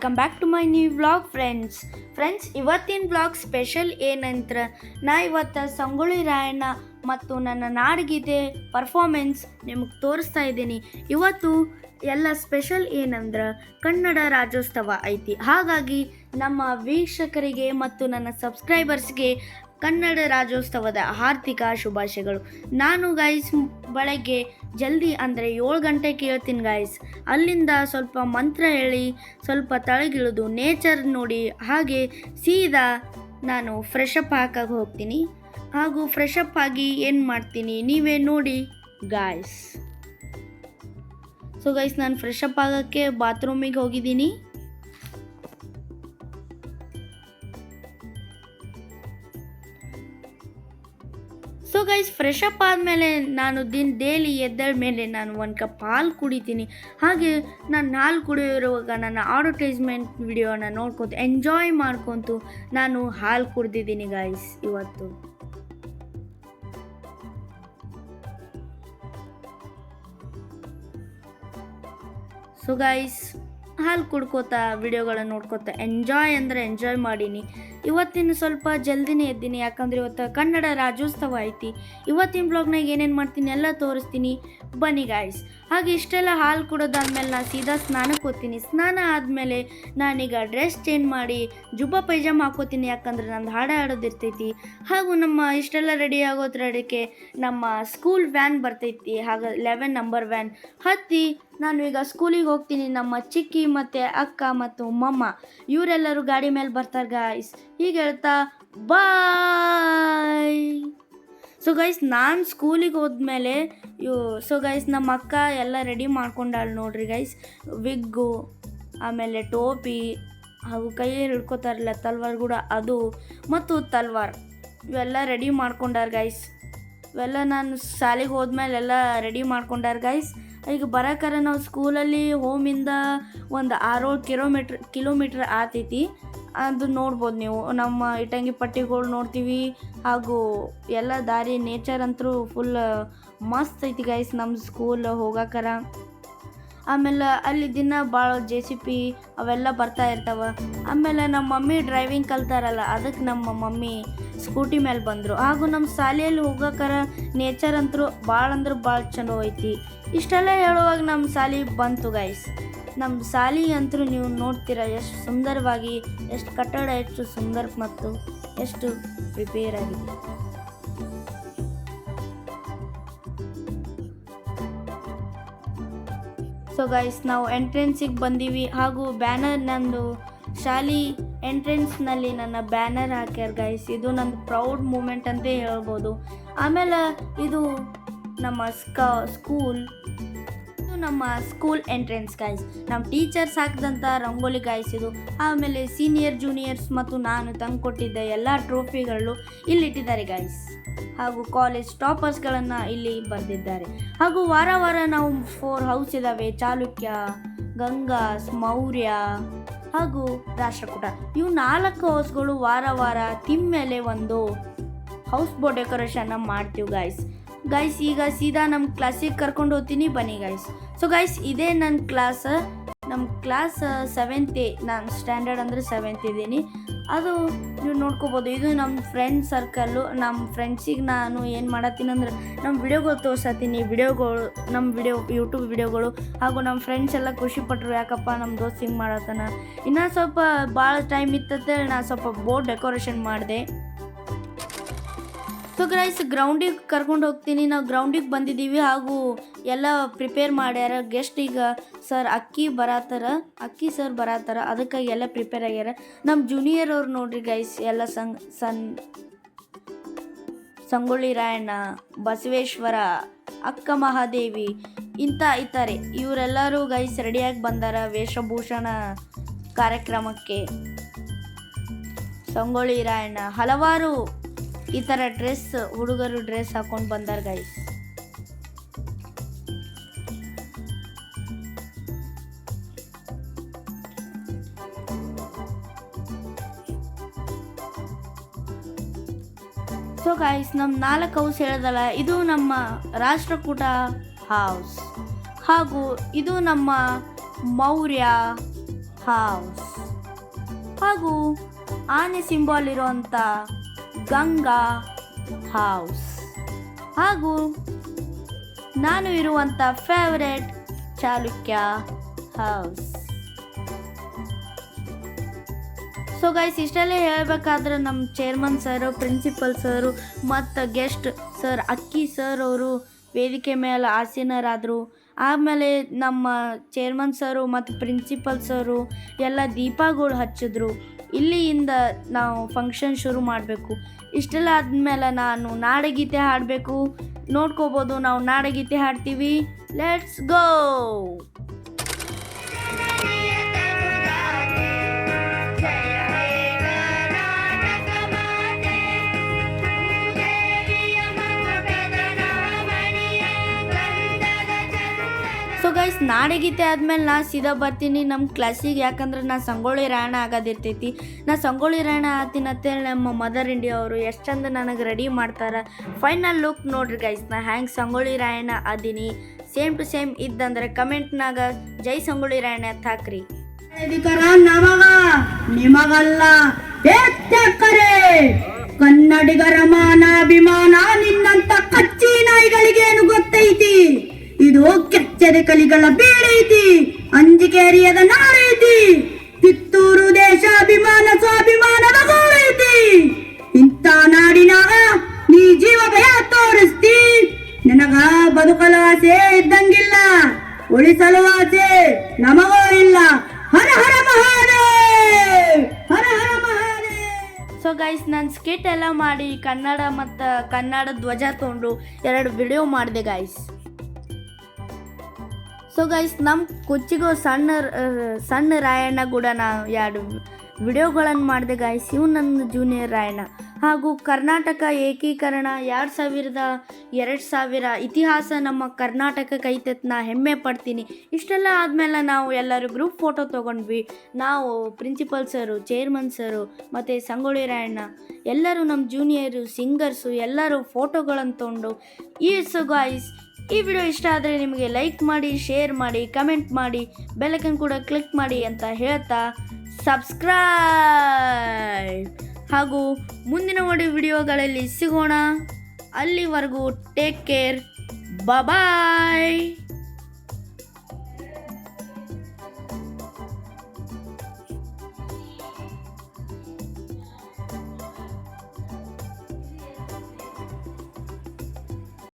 welcome back to my new vlog friends. Friends, ಇವತ್ತಿನ blog special ಏನಂತ್ರ ನಾ ಇವತ್ತು ಸಂಗೊಳ್ಳಿ ರಾಯಣ್ಣ ಮತ್ತು ನನ್ನ ನಾಡಗೀತೆ ಪರ್ಫಾರ್ಮೆನ್ಸ್ ನಿಮಗೆ ತೋರಿಸ್ತಾ ಇದ್ದೀನಿ. ಇವತ್ತು ಎಲ್ಲ ಸ್ಪೆಷಲ್ ಏನಂದ್ರೆ ಕನ್ನಡ ರಾಜ್ಯೋತ್ಸವ ಐತಿ. ಹಾಗಾಗಿ ನಮ್ಮ ವೀಕ್ಷಕರಿಗೆ ಮತ್ತು ನನ್ನ ಸಬ್ಸ್ಕ್ರೈಬರ್ಸ್ಗೆ ಕನ್ನಡ ರಾಜ್ಯೋತ್ಸವದ ಆರ್ಥಿಕ ಶುಭಾಶಯಗಳು. ನಾನು ಗೈಸ್ ಬೆಳಗ್ಗೆ ಜಲ್ದಿ ಅಂದರೆ ಏಳು ಗಂಟೆ ಕೇಳ್ತೀನಿ ಗಾಯ್ಸ್ ಅಲ್ಲಿಂದ ಸ್ವಲ್ಪ ಮಂತ್ರ ಹೇಳಿ, ಸ್ವಲ್ಪ ತಳಗಿಳಿದು ನೇಚರ್ ನೋಡಿ ಹಾಗೆ ಸೀದಾ ನಾನು ಫ್ರೆಶ್ ಅಪ್ ಹಾಕಾಗಿ ಹೋಗ್ತೀನಿ. ಹಾಗೂ ಫ್ರೆಶ್ ಆಗಿ ಏನು ಮಾಡ್ತೀನಿ ನೀವೇ ನೋಡಿ ಗಾಯ್ಸ್ ಸೊ ಗೈಸ್ ನಾನು ಫ್ರೆಶ್ ಆಗೋಕ್ಕೆ ಬಾತ್ರೂಮಿಗೆ ಹೋಗಿದ್ದೀನಿ. ಸೊ ಗೈಸ್ ಫ್ರೆಶ್ ಅಪ್ ಆದಮೇಲೆ ನಾನು ದಿನ ಡೇಲಿ ಎದ್ದಳ ಮೇಲೆ ನಾನು ಒಂದು ಕಪ್ ಹಾಲು ಕುಡಿತೀನಿ. ಹಾಗೆ ನಾನು ಹಾಲು ಕುಡಿಯೋರುವಾಗ ನನ್ನ ಅಡ್ವರ್ಟೈಸ್ಮೆಂಟ್ ವಿಡಿಯೋನ ನೋಡ್ಕೊತ ಎಂಜಾಯ್ ಮಾಡ್ಕೊತು ನಾನು ಹಾಲು ಕುಡ್ದಿದ್ದೀನಿ ಗೈಸ್ ಇವತ್ತು. ಸೊ ಗೈಸ್ ಹಾಲು ಕುಡ್ಕೋತಾ ವಿಡಿಯೋಗಳನ್ನ ನೋಡ್ಕೋತಾ ಎಂಜಾಯ್ ಅಂದರೆ ಎಂಜಾಯ್ ಮಾಡೀನಿ. ಇವತ್ತಿನ ಸ್ವಲ್ಪ ಜಲ್ದಿನೇ ಎದ್ದೀನಿ, ಯಾಕಂದ್ರೆ ಇವತ್ತು ಕನ್ನಡ ರಾಜ್ಯೋತ್ಸವ ಐತಿ. ಇವತ್ತಿನ ಬ್ಲಾಗ್ನಾಗ ಏನೇನು ಮಾಡ್ತೀನಿ ಎಲ್ಲ ತೋರಿಸ್ತೀನಿ. ಬನ್ನಿ ಗಾಯ್ಸ್ ಹಾಗೆ ಇಷ್ಟೆಲ್ಲ ಹಾಲು ಕುಡೋದಾದ್ಮೇಲೆ ನಾನು ಸೀದಾ ಸ್ನಾನಕ್ಕೆ ಹೋಗ್ತೀನಿ. ಸ್ನಾನ ಆದಮೇಲೆ ನಾನೀಗ ಡ್ರೆಸ್ ಚೇಂಜ್ ಮಾಡಿ ಜುಬ್ಬ ಪೈಜಾಮ ಹಾಕೋತೀನಿ ಯಾಕಂದ್ರೆ ನಂದು ಹಾಡ ಆಡೋದಿರ್ತೈತಿ ಹಾಗೂ ನಮ್ಮ ಇಷ್ಟೆಲ್ಲ ರೆಡಿ ಆಗೋದ್ರಡಕ್ಕೆ ನಮ್ಮ ಸ್ಕೂಲ್ ವ್ಯಾನ್ ಬರ್ತೈತಿ, ಹಾಗೆ ಲೆವೆನ್ ನಂಬರ್ ವ್ಯಾನ್ ಹತ್ತಿ ನಾನು ಈಗ ಸ್ಕೂಲಿಗೆ ಹೋಗ್ತೀನಿ, ನಮ್ಮ ಚಿಕ್ಕಿ ಮತ್ತು ಅಕ್ಕ ಮತ್ತು ಮಮ್ಮ. ಇವರೆಲ್ಲರೂ ಗಾಡಿ ಮೇಲೆ ಬರ್ತಾರೆ ಗಾಯ್ಸ್ ಹೀಗೆ ಹೇಳ್ತಾ ಬಾಯ್ ಸೊ ಗೈಸ್ ನಾನು ಸ್ಕೂಲಿಗೆ ಹೋದ್ಮೇಲೆ ಸೊ ಗೈಸ್ ನಮ್ಮ ಅಕ್ಕ ಎಲ್ಲ ರೆಡಿ ಮಾಡ್ಕೊಂಡಾಳು ನೋಡ್ರಿ ಗೈಸ್ ವಿಗ್ಗು ಆಮೇಲೆ ಟೋಪಿ, ಹಾಗೂ ಕೈಯಲ್ಲಿ ಹಿಡ್ಕೋತಾರಲ್ಲ ತಲ್ವಾರ್ ಕೂಡ ಅದು, ಮತ್ತು ತಲ್ವಾರ್. ಇವೆಲ್ಲ ರೆಡಿ ಮಾಡ್ಕೊಂಡಾರ ಗೈಸ್ ಇವೆಲ್ಲ ನಾನು ಶಾಲೆಗೆ ಹೋದ್ಮೇಲೆ ಎಲ್ಲ ರೆಡಿ ಮಾಡ್ಕೊಂಡಾರ ಗೈಸ್ ಈಗ ಬರೋಕರ ನಾವು ಸ್ಕೂಲಲ್ಲಿ ಹೋಮಿಂದ ಒಂದು ಆರೇಳು ಕಿಲೋಮೀಟ್ರ್ ಕಿಲೋಮೀಟ್ರ್ ಆತೈತಿ. ಅದು ನೋಡ್ಬೋದು ನೀವು. ನಮ್ಮ ಇಟಂಗಿ ಪಟ್ಟಿಗಳು ನೋಡ್ತೀವಿ. ಹಾಗೂ ಎಲ್ಲ ದಾರಿ ನೇಚರ್ ಅಂತೂ ಫುಲ್ ಮಸ್ತ್ ಐತಿ ಗೈಸ್ ನಮ್ಮ ಸ್ಕೂಲ್ ಹೋಗಾಕರ. ಆಮೇಲೆ ಅಲ್ಲಿ ದಿನ ಭಾಳ ಜೆ ಸಿ ಪಿ ಅವೆಲ್ಲ ಬರ್ತಾ ಇರ್ತಾವ. ಆಮೇಲೆ ನಮ್ಮ ಮಮ್ಮಿ ಡ್ರೈವಿಂಗ್ ಕಲ್ತಾರಲ್ಲ ಅದಕ್ಕೆ ನಮ್ಮ ಮಮ್ಮಿ ಸ್ಕೂಟಿ ಮೇಲೆ ಬಂದರು. ಹಾಗೂ ನಮ್ಮ ಶಾಲೆಯಲ್ಲಿ ಹೋಗೋಕರ ನೇಚರ್ ಅಂತೂ ಭಾಳ ಅಂದ್ರೆ ಭಾಳ ಚಲೋ ಐತಿ. ಇಷ್ಟೆಲ್ಲ ಹೇಳುವಾಗ ನಮ್ಮ ಶಾಲೆ ಬಂತು ಗೈಸ್ ನಮ್ಮ ಶಾಲೆ ಅಂತೂ ನೀವು ನೋಡ್ತೀರಾ ಎಷ್ಟು ಸುಂದರವಾಗಿ, ಎಷ್ಟು ಕಟ್ಟಡ, ಎಷ್ಟು ಸುಂದರ ಮತ್ತು ಎಷ್ಟು ಪ್ರಿಪೇರ್ ಆಗಿದೆ. ಸೊ ಗೈಸ್ ನಾವು ಎಂಟ್ರೆನ್ಸಿಗೆ ಬಂದೀವಿ. ಹಾಗೂ ಬ್ಯಾನರ್ ನಂದು ಶಾಲಿ ಎಂಟ್ರೆನ್ಸ್ನಲ್ಲಿ ನನ್ನ ಬ್ಯಾನರ್ ಹಾಕ್ಯಾರ ಗೈಸ್ ಇದು ನಂದು ಪ್ರೌಡ್ ಮೂಮೆಂಟ್ ಅಂತ ಹೇಳ್ಬೋದು. ಆಮೇಲೆ ಇದು ನಮ್ಮ ಸ್ಕ ಸ್ಕೂಲ್ ನಮ್ಮ ಸ್ಕೂಲ್ ಎಂಟ್ರೆನ್ಸ್ ಗೈಸ್ ನಮ್ಮ ಟೀಚರ್ಸ್ ಹಾಕಿದಂಥ ರಂಗೋಲಿ ಗಾಯ್ಸ್ ಇದು. ಆಮೇಲೆ ಸೀನಿಯರ್ ಜೂನಿಯರ್ಸ್ ಮತ್ತು ನಾನು ತಂದು ಕೊಟ್ಟಿದ್ದ ಎಲ್ಲ ಟ್ರೋಫಿಗಳು ಇಲ್ಲಿಟ್ಟಿದ್ದಾರೆ ಗಾಯ್ಸ್ ಹಾಗೂ ಕಾಲೇಜ್ ಟಾಪರ್ಸ್ಗಳನ್ನು ಇಲ್ಲಿ ಬರೆದಿದ್ದಾರೆ. ಹಾಗೂ ವಾರ ವಾರ ನಾವು ಫೋರ್ ಹೌಸ್ ಇದ್ದಾವೆ ಚಾಲುಕ್ಯ, ಗಂಗಾಸ್, ಮೌರ್ಯ ಹಾಗೂ ರಾಷ್ಟ್ರಕೂಟ. ಇವು ನಾಲ್ಕು ಹೌಸ್ಗಳು ವಾರ ವಾರ ಥೀಮ್ ಮೇಲೆ ಒಂದು ಹೌಸ್ ಬೋರ್ಡ್ ಡೆಕೋರೇಷನ್ನ ಮಾಡ್ತೀವಿ ಗಾಯ್ಸ್ ಗಾಯ್ಸ್ ಈಗ ಸೀದಾ ನಮ್ಮ ಕ್ಲಾಸಿಗೆ ಕರ್ಕೊಂಡು ಹೋಗ್ತೀನಿ. ಬನ್ನಿ ಗೈಸ್ ಸೊ ಗೈಸ್ ಇದೇ ನನ್ನ ಕ್ಲಾಸ್ ನಮ್ಮ ಕ್ಲಾಸ್ ಸೆವೆಂತ್ ನಾನು ಸ್ಟ್ಯಾಂಡರ್ಡ್ ಅಂದರೆ ಸೆವೆಂತ್ ಇದ್ದೀನಿ. ಅದು ನೀವು ನೋಡ್ಕೋಬೋದು, ಇದು ನಮ್ಮ ಫ್ರೆಂಡ್ ಸರ್ಕಲ್ಲು ನಮ್ಮ ಫ್ರೆಂಡ್ಸಿಗೆ ನಾನು ಏನು ಮಾಡತ್ತೀನಿ ಅಂದ್ರೆ ನಮ್ಮ ವಿಡಿಯೋಗಳು ತೋರ್ಸತ್ತೀನಿ ವಿಡಿಯೋಗಳು ನಮ್ಮ ವಿಡಿಯೋ ಯೂಟ್ಯೂಬ್ ವಿಡಿಯೋಗಳು ಹಾಗೂ ನಮ್ಮ ಫ್ರೆಂಡ್ಸ್ ಎಲ್ಲ ಖುಷಿ ಪಟ್ಟರು ಯಾಕಪ್ಪ ನಮ್ಮ ದೋಸ್ತ್ ಹಿಂಗೆ ಮಾಡತ್ತಾನ. ಇನ್ನೂ ಸ್ವಲ್ಪ ಭಾಳ ಟೈಮ್ ಇತ್ತಂತೇಳಿ ನಾನು ಸ್ವಲ್ಪ ಬೋರ್ಡ್ ಡೆಕೋರೇಷನ್ ಮಾಡಿದೆ. ಸೊ ಗ್ರೈಸ್ ಗ್ರೌಂಡಿಗೆ ಕರ್ಕೊಂಡು ಹೋಗ್ತೀನಿ. ನಾವು ಗ್ರೌಂಡಿಗೆ ಬಂದಿದ್ದೀವಿ ಹಾಗೂ ಎಲ್ಲ ಪ್ರಿಪೇರ್ ಮಾಡ್ಯಾರ. ಗೆಸ್ಟ್ ಈಗ ಸರ್ ಅಕ್ಕಿ ಬರತ್ತಾರ ಅಕ್ಕಿ ಸರ್ ಬರತ್ತಾರ ಅದಕ್ಕಾಗಿ ಎಲ್ಲ ಪ್ರಿಪೇರ್ ಆಗ್ಯಾರ. ನಮ್ಮ ಜೂನಿಯರ್ ಅವ್ರು ನೋಡ್ರಿ ಗೈಸ್ ಎಲ್ಲ ಸಂಗ್, ಸನ್ ಸಂಗೊಳ್ಳಿ ರಾಯಣ್ಣ ಬಸವೇಶ್ವರ, ಅಕ್ಕ ಮಹಾದೇವಿ, ಇಂಥ ಇದ್ದಾರೆ. ಇವರೆಲ್ಲರೂ ಗೈಸ್ ರೆಡಿಯಾಗಿ ಬಂದಾರ ವೇಷಭೂಷಣ ಕಾರ್ಯಕ್ರಮಕ್ಕೆ. ಸಂಗೊಳ್ಳಿ ರಾಯಣ್ಣ ಹಲವಾರು ಈ ಥರ ಡ್ರೆಸ್ ಹುಡುಗರು ಡ್ರೆಸ್ ಹಾಕೊಂಡು ಬಂದಾರ ಗೈಸ್ ಸೊ ಗಾಯ್ಸ್ ನಮ್ಮ ನಾಲ್ಕು ಹೌಸ್ ಹೇಳ್ದಲ್ಲ, ಇದು ನಮ್ಮ ರಾಷ್ಟ್ರಕೂಟ ಹೌಸ್ ಹಾಗೂ ಇದು ನಮ್ಮ ಮೌರ್ಯ ಹೌಸ್ ಹಾಗೂ ಆನೆ ಸಿಂಬಾಲ್ ಇರುವಂಥ ಗಂಗಾ ಹೌಸ್. ಹಾಗೂ ನಾನು ಇರುವಂಥ favourite Chalukya house. So guys ಇಷ್ಟೆಲ್ಲ ಹೇಳಬೇಕಾದ್ರೆ ನಮ್ಮ ಚೇರ್ಮನ್ ಸರ್ ಪ್ರಿನ್ಸಿಪಲ್ ಸರ್ ಮತ್ತು ಗೆಸ್ಟ್ ಸರ್ ಅಕ್ಕಿ ಸರ್ ಅವರು ವೇದಿಕೆ ಮೇಲೆ ಆಸೀನರಾದರು. ಆಮೇಲೆ ನಮ್ಮ ಚೇರ್ಮನ್ ಸರು ಮತ್ತು ಪ್ರಿನ್ಸಿಪಲ್ ಸರು ಎಲ್ಲ ದೀಪಗಳು ಹಚ್ಚಿದ್ರು. ಇಲ್ಲಿಯಿಂದ ನಾವು ಫಂಕ್ಷನ್ ಶುರು ಮಾಡಬೇಕು. ಇಷ್ಟೆಲ್ಲ ಆದಮೇಲೆ ನಾನು ನಾಡಗೀತೆ ಹಾಡಬೇಕು. ನೋಡ್ಕೋಬೋದು ನಾವು ನಾಡಗೀತೆ ಹಾಡ್ತೀವಿ. ಲೆಟ್ಸ್ ಗೋ ನಾಡಗೀತೆ ಆದ್ಮೇಲೆ ನಾ ಸೀದಾ ಬರ್ತೀನಿ. ನಮ್ಮ ಕ್ಲಾಸಿಗೆ ಯಾಕಂದ್ರೆ ನಾ ಸಂಗೊಳ್ಳಿ ರಾಯಣ ಆಗೋದಿರ್ತೈತಿ. ನಾ ಸಂಗೊಳ್ಳಿ ರಾಯಣ ಆತೀನಿ ಅಂತೇಳಿ ನಮ್ಮ ಮದರ್ ಇಂಡಿಯಾ ಅವರು ಎಷ್ಟು ಚಂದ ನನಗೆ ರೆಡಿ ಮಾಡ್ತಾರೆ. ಫೈನಲ್ ಲುಕ್ ನೋಡ್ರಿ ಗೈಸ್ ನಾ ಹ್ಯಾಂಗೆ ಸಂಗೊಳ್ಳಿ ರಾಯಣ ಅದೀನಿ ಸೇಮ್ ಟು ಸೇಮ್ ಇದ್ದಂದ್ರೆ ಕಮೆಂಟ್ನಾಗ ಜೈ ಸಂಗೊಳ್ಳಿ ರಾಯಣ ಅಂತ ಹಾಕ್ರಿ. ನಮಗ ನಿಮಗಲ್ಲ ಕೆಚ್ಚದೆ ಕಲಿಗಳ ಬೇಡೈತಿ ಅಂಜಿಕೆ ಅರಿಯದ ನಾಡೈತಿ ಕಿತ್ತೂರು ದೇಶಾಭಿಮಾನ, ಸ್ವಾಭಿಮಾನದ ಗೋಳೈತಿ ಇಂಥ ನಾಡಿನ ನೀ ಜೀವ ಭಯ ತೋರಿಸ್ತಿ. ನನಗ ಬದುಕಲು ಆಸೆ ಇದ್ದಂಗಿಲ್ಲ. ಉಳಿಸಲು ಆಸೆ ನಮಗೋ ಇಲ್ಲ. ಹರ ಹರ ಮಹಾದೇವ್! ಹರ ಹರ ಸೊ ಗೈಸ್ ನಾನು ಸ್ಕಿಟ್ ಎಲ್ಲ ಮಾಡಿ ಕನ್ನಡ ಮತ್ತು ಕನ್ನಡ ಧ್ವಜ ತೊಗೊಂಡು ಎರಡು ವಿಡಿಯೋ ಮಾಡಿದೆ ಗೈಸ್ ಸೊ ಗೈಸ್ ನಮ್ಮ ಕೊಚ್ಚಿಗೋ ಸಣ್ಣ ಸಣ್ಣ ರಾಯಣ್ಣ ಕೂಡ ನಾ ಎರಡು ವಿಡಿಯೋಗಳನ್ನು ಮಾಡಿದೆ ಗಾಯ್ಸ್ ಇವು ನನ್ನ ಜೂನಿಯರ್ ರಾಯಣ್ಣ. ಹಾಗೂ ಕರ್ನಾಟಕ ಏಕೀಕರಣ ಎರಡು ಸಾವಿರದ ಎರಡು ಸಾವಿರ ಇತಿಹಾಸ ನಮ್ಮ ಕರ್ನಾಟಕ ಕೈತತ್ ನಾ ಹೆಮ್ಮೆ ಪಡ್ತೀನಿ. ಇಷ್ಟೆಲ್ಲ ಆದಮೇಲೆ ನಾವು ಎಲ್ಲರೂ ಗ್ರೂಪ್ ಫೋಟೋ ತೊಗೊಂಡ್ವಿ. ನಾವು ಪ್ರಿನ್ಸಿಪಲ್ ಸರು ಚೇರ್ಮನ್ ಸರು, ಮತ್ತು ಸಂಗೊಳ್ಳಿ ರಾಯಣ್ಣ, ಎಲ್ಲರೂ ನಮ್ಮ ಜೂನಿಯರು ಸಿಂಗರ್ಸು ಎಲ್ಲರೂ ಫೋಟೋಗಳನ್ನು ತೊಗೊಂಡು. ಈ ಸೊ ಗಾಯ್ಸ್ ಈ ವಿಡಿಯೋ ಇಷ್ಟ ಆದರೆ ನಿಮಗೆ ಲೈಕ್ ಮಾಡಿ, ಶೇರ್ ಮಾಡಿ, ಕಮೆಂಟ್ ಮಾಡಿ, ಬೆಲ್ಲಕನ್ ಕೂಡ ಕ್ಲಿಕ್ ಮಾಡಿ ಅಂತ ಹೇಳ್ತಾ ಸಬ್ಸ್ಕ್ರೈಬ್. ಹಾಗೂ ಮುಂದಿನ ಒಡಿ ವಿಡಿಯೋಗಳಲ್ಲಿ ಸಿಗೋಣ. ಅಲ್ಲಿವರೆಗೂ ಟೇಕ್ ಕೇರ್ ಬಾಯ್